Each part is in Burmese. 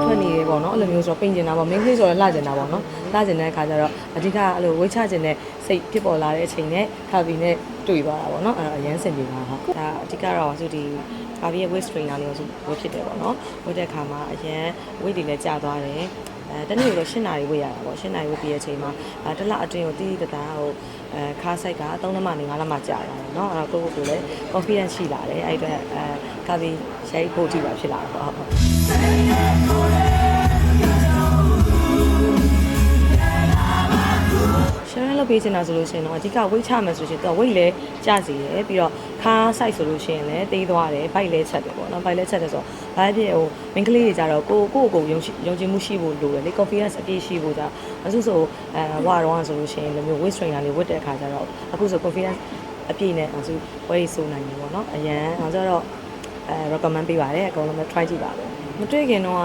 က်ထွက်နေရပေါ့နော်အဲ့လိုမျိုးဆိုတော့ပိန်ကျင်တာပေါ့မင်းကလေးဆိုတော့လှကျင်တာပေါ့နော်လှကျင်တဲ့အခါကျတော့အဓိကအဲ့လိုဝိတ်ချကျင်တဲ့စိတ်ဖြစ်ပေါ်လာတဲ့အချိန်နဲ့ခါဘီနဲ့တွေ့သွားတာပေါ့နော်အဲ့တော့အရန်စင်ပြေတာဟုတ်ဒါအဓိကတော့ဆိုဒီခါဘီရဲ့ waist trainer လေးကိုဆိုဝတ်ဖြစ်တယ်ပေါ့နော်ဝတ်တဲ့အခါမှာအရန် weight တွေလည်းကျသွားတယ် အဲတနေ့တော့၈နာရီဝေးရတာပေါ့၈နာရီဝေးပြီးတဲ့အချိန်မှာအဲတစ်လအတွင်းကိုတီးတီးတသားဟိုအဲခါဆိုင်က3လမှနေ5လမှကြာတာပေါ့နော်အဲ့တော့ကိုယ့်ကိုယ်ကိုလည်း confidence ရှိလာတယ်အဲ့အတွက်အဲကာဗီရိုက်ဖို့ကြည့်ပါဖြစ်လာတာပေါ့ဟုတ် share လုပ်ပေးချင်တာဆိုလို့ရှိရင်တော့အဓိက weight ချမယ်ဆိုရှင်တော့ weight လည်းကျစေရယ်ပြီးတော့ခါ size ဆိုလို့ရှိရင်လည်းတေးသွားတယ် bike လည်းချက်တယ်ပေါ့နော် bike လည်းချက်တယ်ဆိုတော့ဘာဖြစ်ဟိုမင်းကလေးတွေကြတော့ကိုကိုကိုယုံရှိယုံကြည်မှုရှိဖို့လိုတယ်လေ confidence အပြည့်ရှိဖို့ကြအစုဆိုအဲဝါတော့ဆိုလို့ရှိရင်လည်းမျိုး weight trainer လေးဝတ်တဲ့အခါကျတော့အခုဆို confidence အပြည့်နဲ့အစုဝယ်ဆိုနိုင်ပြီပေါ့နော်အရန်အောင်ကြတော့အဲ recommend ပေးပါတယ်အကုန်လုံးပဲ try ကြည့်ပါမယ်မတွေ့ခင်တော့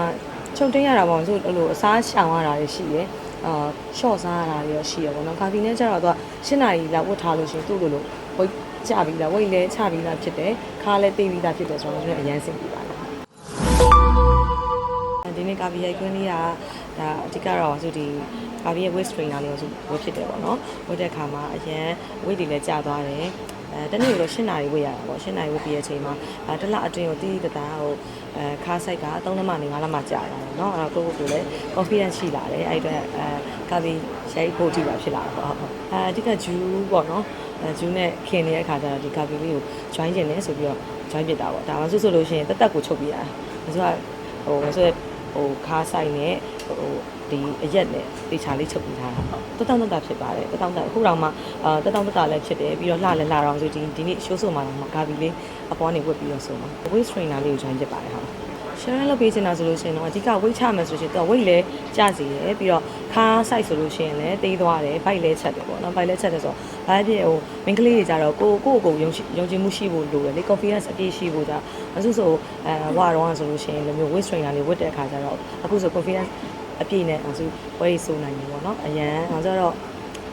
ချုပ်တင်းရတာပေါ့ဆိုအဲ့လိုအစားရှောင်ရတာတွေရှိတယ် အာ short စားရတာတွေရောရှိရပေါ့နော်ကာဖီနဲ့ကျတော့သူက၈နာရီလောက်ဝတ်ထားလို့ရှိရင်သူ့လိုလိုဝိတ်ချပြီးသားဝိတ်လဲချပြီးသားဖြစ်တယ်ခါလဲတေးပြီးသားဖြစ်တယ်ဆိုတော့ကျွန်တော်အရန်စင်ပြပါတယ်ဒီနေ့ကာဗီရိုက်ခွင်းလေးကဒါအဓိကတော့ဆိုဒီကာဗီရဲ့ waist trainer လေးကိုဆိုဝတ်ဖြစ်တယ်ပေါ့နော်ဝတ်တဲ့အခါမှာအရန် weight တွေလည်းကျသွားတယ် အဲတနေ့တော့၈နာရီဝေးရတာပေါ့၈နာရီဝေးပြီးတဲ့အချိန်မှာအဲတစ်လအတွင်းကိုတီးတီးတသားဟိုအဲခါဆိုင်က3လမှနေ5လမှကြာတာပေါ့နော်အဲ့တော့ကိုယ့်ကိုယ်ကိုလည်း confidence ရှိလာတယ်အဲ့အတွက်အဲကာဗီရိုက်ဖို့ကြည့်ပါဖြစ်လာတာပေါ့ဟုတ်အဲအဓိကဂျူးပေါ့နော်အဲဂျူးနဲ့ခင်နေတဲ့အခါကျတော့ဒီကာဗီလေးကို join ကျင်တယ်ဆိုပြီးတော့ join ပြစ်တာပေါ့ဒါမှဆိုဆိုလို့ရှိရင်တက်တက်ကိုချုပ်ပြရတာဒါဆိုတော့ဟိုဆိုဟိုခါဆိုင်နဲ့ ဟိုဒီအရက်နဲ့တေချာလေးချုပ်ပြီးထားတာတက်တောင့်တက်တာဖြစ်ပါတယ်တက်တောင့်တက်အခုတော့မှအာတက်တောင့်တက်တာလည်းဖြစ်တယ်ပြီးတော့လှလည်းလှတော့ဆိုဒီဒီနေ့ show ဆိုမှာတော့ကာဗီလေးအပေါ်နေဝတ်ပြီးတော့ဆိုမှာ waist trainer လေးကို join ပြစ်ပါတယ်ဟုတ် share လုပ်ပေးချင်တာဆိုလို့ရှိရင်တော့အဓိက weight ချမယ်ဆိုရှင်တော့ weight လည်းကျစေရယ်ပြီးတော့ခါ size ဆိုလို့ရှိရင်လည်းတေးသွားတယ် bike လည်းချက်တယ်ပေါ့နော် bike လည်းချက်တယ်ဆိုတော့ဘာဖြစ်ဟိုမင်းကလေးတွေကြတော့ကိုကိုကိုယုံရှိယုံကြည်မှုရှိဖို့လိုတယ်လေ confidence အပြည့်ရှိဖို့ကြအစုဆိုအဲဝါတော့ဆိုလို့ရှိရင်လည်းမျိုး weight trainer လေးဝတ်တဲ့အခါကျတော့အခုဆို confidence အပြည့်နဲ့အစုဝယ်ဆိုနိုင်ပြီပေါ့နော်အရန်အောင်ကြတော့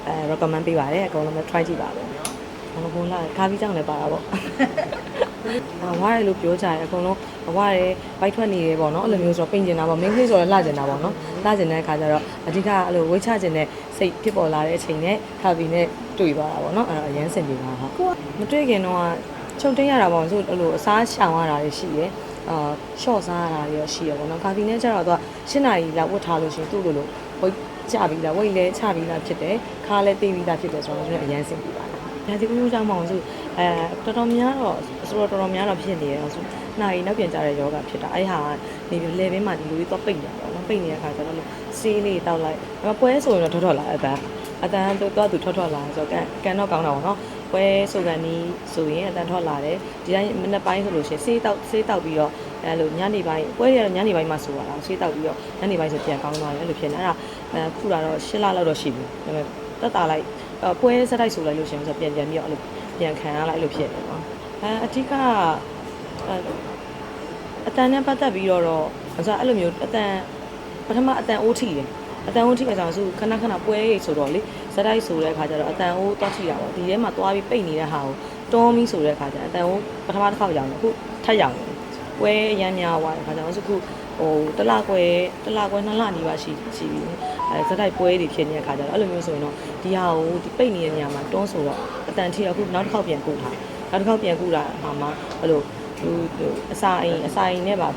အဲ recommend ပေးပါတယ်အကုန်လုံးပဲ try ကြည့်ပါမယ်ဘာလို့ဘုန်းလာခါပြီးကြောင်းလည်းပါတာပေါ့အ ဝါရဲလို့ပြောကြတယ်အကုန်လုံးအဝါရဲဘိုက်ထွက်နေတယ်ပေါ့နော်အဲ့လိုမျိုးဆိုတော့ပိန်ကျင်တာပေါ့မင်းကလေးဆိုတော့လှကျင်တာပေါ့နော်လှကျင်တဲ့အခါကျတော့အဓိကအဲ့လိုဝိတ်ချကျင်တဲ့စိတ်ဖြစ်ပေါ်လာတဲ့အချိန်နဲ့ခါဘီနဲ့တွေ့သွားတာပေါ့နော်အဲ့တော့အရန်စင်ပြေတာဟုတ်ကိုကမတွေ့ခင်တော့ချုပ်တင်းရတာပေါ့ဆိုအဲ့လိုအစားရှောင်ရတာတွေရှိတယ်အာ short စားရတာတွေရောရှိရပေါ့နော်ခါဘီနဲ့ကျတော့သူက၈နာရီလောက်ဝတ်ထားလို့ရှိရင်သူ့လိုလိုဝိတ်ချပြီးသားဝိတ်လဲချပြီးသားဖြစ်တယ်ခါလဲတေးပြီးသားဖြစ်တယ်ဆိုတော့ကျွန်တော်အရန်စင်ပြေပါတယ်ဒါဒီကူးကြောင့်မအောင်ဆို အဲတော်တော်များတော့ဆိုတော့တော်တော်များတော့ဖြစ်နေရအောင်ဆိုနိုင်နောက်ပြန်ကြတဲ့ယောဂဖြစ်တာအဲ့ဟာနေပြီးလေဘင်းမှာဒီလိုကြီးတော့ပိတ်နေတာပေါ့နော်ပိတ်နေတဲ့ခါကျတော့ဆေးလေးတောက်လိုက်ဒါပေမဲ့ပွဲဆိုရင်တော့ထွက်ထွက်လာအတန်းအတန်းတော့သူထွက်ထွက်လာဆိုတော့ကန်ကန်တော့ကောင်းတာပေါ့နော်ပွဲဆိုကန်နီးဆိုရင်အတန်းထွက်လာတယ်ဒီတိုင်းမနေ့ပိုင်းဆိုလို့ရှိရင်ဆေးတောက်ဆေးတောက်ပြီးတော့အဲလိုညနေပိုင်းပွဲရတော့ညနေပိုင်းမှာဆိုရတာဆေးတောက်ပြီးတော့ညနေပိုင်းဆိုပြန်ကောင်းသွားတယ်အဲ့လိုဖြစ်နေအဲ့ဒါအဲခုလာတော့၈လလောက်တော့ရှိပြီဒါပေမဲ့တက်တာလိုက်ပွဲစက်တိုက်ဆိုလိုက်လို့ရှိရင်ဆိုပြန်ပြန်ပြီးတော့အဲ့လို ပြန်ခံရလိုက်လို့ဖြစ်တယ်နော်အဲအဓိကအဲအတန်နဲ့ပတ်သက်ပြီးတော့တော့ဆိုအဲ့လိုမျိုးအတန်ပထမအတန်အိုးထိတယ်အတန်အိုးထိအကြောင်းဆိုခဏခဏပွဲရိတ်ဆိုတော့လေစက်တိုက်ဆိုတဲ့အခါကျတော့အတန်အိုးတော့ထိတာပေါ့ဒီထဲမှာသွားပြီးပိတ်နေတဲ့ဟာကိုတွန်းပြီးဆိုတဲ့အခါကျအတန်အိုးပထမတစ်ခေါက်ရောင်တယ်အခုထပ်ရောင်တယ်ပွဲရမ်းများသွားတဲ့အခါကျတော့ဆိုခုဟိုတလကွယ်တလကွယ်နှစ်လနီးပါရှိရှိပြီ အဲစက်တိုက်ပွဲတွေဖြစ်နေတဲ့အခါကျတော့အဲ့လိုမျိုးဆိုရင်တော့ဒီဟာကိုဒီပိတ်နေတဲ့နေရာမှာတွန်းဆိုတော့အတန်ထိအခုနောက်တစ်ခေါက်ပြန်ကူထားနောက်တစ်ခေါက်ပြန်ကူတာဟာမှာအဲ့လိုဟိုအစာအိမ်အစာအိမ်နဲ့ပါ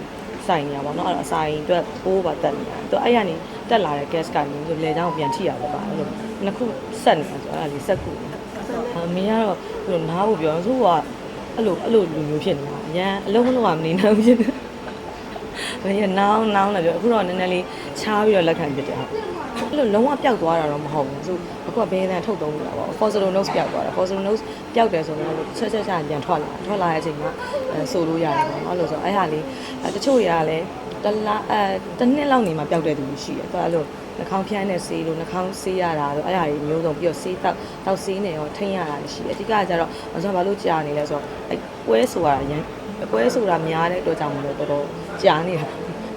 ဆိုင်နေရပါတော့အဲ့တော့အစာအိမ်အတွက်ပိုးပါတက်နေတာသူအဲ့ရနေတက်လာတဲ့ gas ကနေဆိုလေချောင်းပြန်ထိရတယ်ပါအဲ့လိုနှစ်ခုဆက်နေတာဆိုအဲ့ဒါလေးဆက်ကူအမေကတော့ဟိုနားဖို့ပြောဆိုကအဲ့လိုအဲ့လိုလူမျိုးဖြစ်နေတာအရန်အလုံးမလုံးကမနေနိုင်ဘူးဖြစ်နေ မင်းနောင်းနောင်းလာပြောအခုတော့နည်းနည်းလေးချားပြီးတော့လက်ခံပြစ်တယ်ဟုတ်အဲ့လိုလုံးဝပျောက်သွားတာတော့မဟုတ်ဘူးဆိုအခုကဘဲတန်းထုတ်သုံးနေတာပေါ့ Fossil nose ပျောက်သွားတာ Fossil nose ပျောက်တယ်ဆိုတော့ချက်ချက်ချာပြန်ထွက်လာထွက်လာတဲ့အချိန်မှာအဲဆိုလို့ရတယ်ပေါ့နော်အဲ့လိုဆိုအဲ့ဟာလေးတချို့တွေကလည်းတလားအဲတစ်နှစ်လောက်နေမှပျောက်တဲ့သူရှိတယ်သူကအဲ့လိုနှာခေါင်းဖြန်းနဲ့ဆေးလို့နှာခေါင်းဆေးရတာတော့အဲ့ဟာကြီးမျိုးစုံပြီးတော့ဆေးတောက်တောက်ဆေးနေရောထိန်းရတာရှိတယ်အဓိကကကျတော့အကျွန်တော်ဘာလို့ကြာနေလဲဆိုတော့အဲ့ပွဲဆိုတာရန် ပွဲဆိုတာများတဲ့အတွက်ကြောင့်မလို့တော်တော်ကြာနေတာ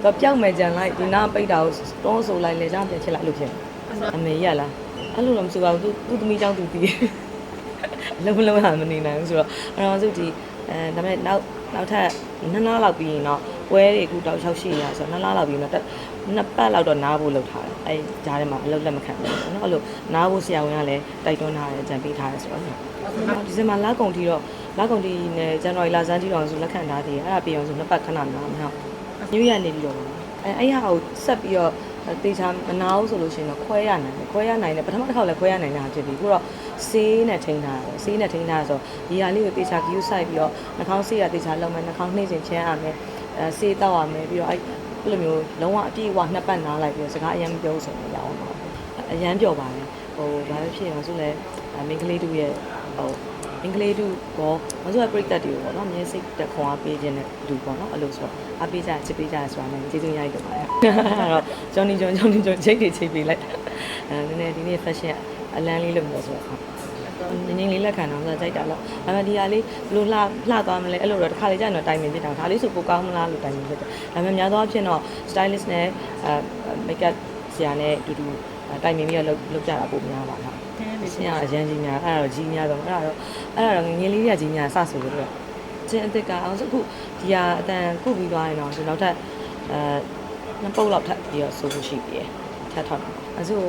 တော့ပျောက်မယ်ကြံလိုက်ဒီနာပိတ်တာကိုတွန်းဆိုလိုက်လေကြောင်းပြန်ချစ်လိုက်လို့ဖြစ်အမေရလားအဲ့လိုတော့မဆိုပါဘူးသူသူသမီးကြောင့်သူတည်လုံးလုံးဟာမနေနိုင်ဘူးဆိုတော့အဲ့တော့သူဒီအဲဒါပေမဲ့နောက်နောက်ထပ်နှစ်နားလောက်ပြီးရင်တော့ပွဲတွေအခုတောက်လျှောက်ရှိရဆိုတော့နှစ်လလောက်ပြီးတော့နှစ်ပတ်လောက်တော့နားဖို့လုပ်ထားတယ်အဲကြားထဲမှာအလုပ်လက်မခံဘူးပေါ့နော်အဲ့လိုနားဖို့ဆရာဝန်ကလည်းတိုက်တွန်းထားတယ်ကြံပေးထားတယ်ဆိုတော့ဒီဇင်ဘာလကုန်ထိတော့ လကုန်ထိနဲ့ဇန်နဝါရီလဆန်းထိတော့ဆိုလက်ခံထားသေးတယ်အဲ့ဒါပြီးအောင်ဆိုနှစ်ပတ်ခဏနားမှာဟုတ်ညရနေပြီးတော့အဲအဲ့ဟာကိုဆက်ပြီးတော့တေချာမနာဘူးဆိုလို့ရှိရင်တော့ခွဲရနိုင်တယ်ခွဲရနိုင်တယ်ပထမတစ်ခါလည်းခွဲရနိုင်တာဖြစ်ပြီအခုတော့ဆေးနဲ့ထိန်းထားတယ်ဆေးနဲ့ထိန်းထားဆိုဒီဟာလေးကိုတေချာ view site ပြီးတော့နှာခေါင်းဆေးရတေချာလုံးမယ်နှာခေါင်းနှိမ့်စင်ချမ်းရမယ်အဲဆေးတောက်ရမယ်ပြီးတော့အဲ့အဲ့လိုမျိုးလုံးဝအပြည့်အဝနှစ်ပတ်နားလိုက်ပြီးတော့စကားအရင်မပြောဆိုရင်ရအောင်ပါအရန်ပြောပါတယ်ဟိုဘာပဲဖြစ်အောင်ဆိုလဲမင်းကလေးတို့ရဲ့ဟို မင်းကလေးတို့ကောမဆိုပြိတက်တွေကိုပေါ့နော်မြင်းစိတ်တက်ခွန်အားပေးခြင်းနဲ့လူပေါ့နော်အဲ့လိုဆိုတော့အားပေးကြချစ်ပေးကြဆိုတာနဲ့ကျေးဇူးရည်တင်ပါတယ်အဲ့တော့ဂျွန်နီဂျွန်ဂျွန်နီဂျွန်ချိတ်တွေချိတ်ပေးလိုက်အဲနည်းနည်းဒီနေ့ fashion အလန်းလေးလို့ပြောဆိုတော့ငင်းငင်းလေးလက်ခံတော့ဆိုကြိုက်တာလို့ဒါပေမဲ့ဒီဟာလေးဘလို့လှလှသွားမလဲအဲ့လိုတော့တစ်ခါလေကြာရင်တော့တိုင်ပင်ဖြစ်တာဒါလေးဆိုပိုကောင်းမလားလို့တိုင်ပင်ဖြစ်တယ်ဒါပေမဲ့များသောအားဖြင့်တော့ stylist နဲ့အဲ makeup ဆရာနဲ့အတူတူတိုင်ပင်ပြီးတော့လုပ်လုပ်ကြတာပိုများပါလား ရှင်းရအရန်ကြီးများအဲ့ဒါတော့ကြီးများတော့အဲ့ဒါတော့အဲ့ဒါတော့ငငယ်လေးတွေကကြီးများစဆိုလို့တော့ချင်းအစ်စ်ကအောင်ဆိုအခုဒီဟာအတန်ကုပြီးသွားရင်တော့ဆိုနောက်ထပ်အဲနှစ်ပုတ်လောက်ထပ်ပြီးတော့ဆိုလို့ရှိပြီထပ်ထောက်အဆို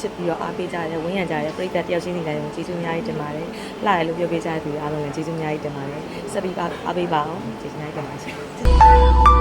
ချစ်ပြီးတော့အားပေးကြတယ်ဝင်းရံကြတယ်ပြိတ္တတယောက်ချင်းစီတိုင်းကျေးဇူးအများကြီးတင်ပါတယ်လှရလို့ပြောပေးကြတဲ့သူတွေအားလုံးလည်းကျေးဇူးအများကြီးတင်ပါတယ်ဆက်ပြီးအားပေးပါအောင်ကျေးဇူးအများကြီးတင်ပါတယ်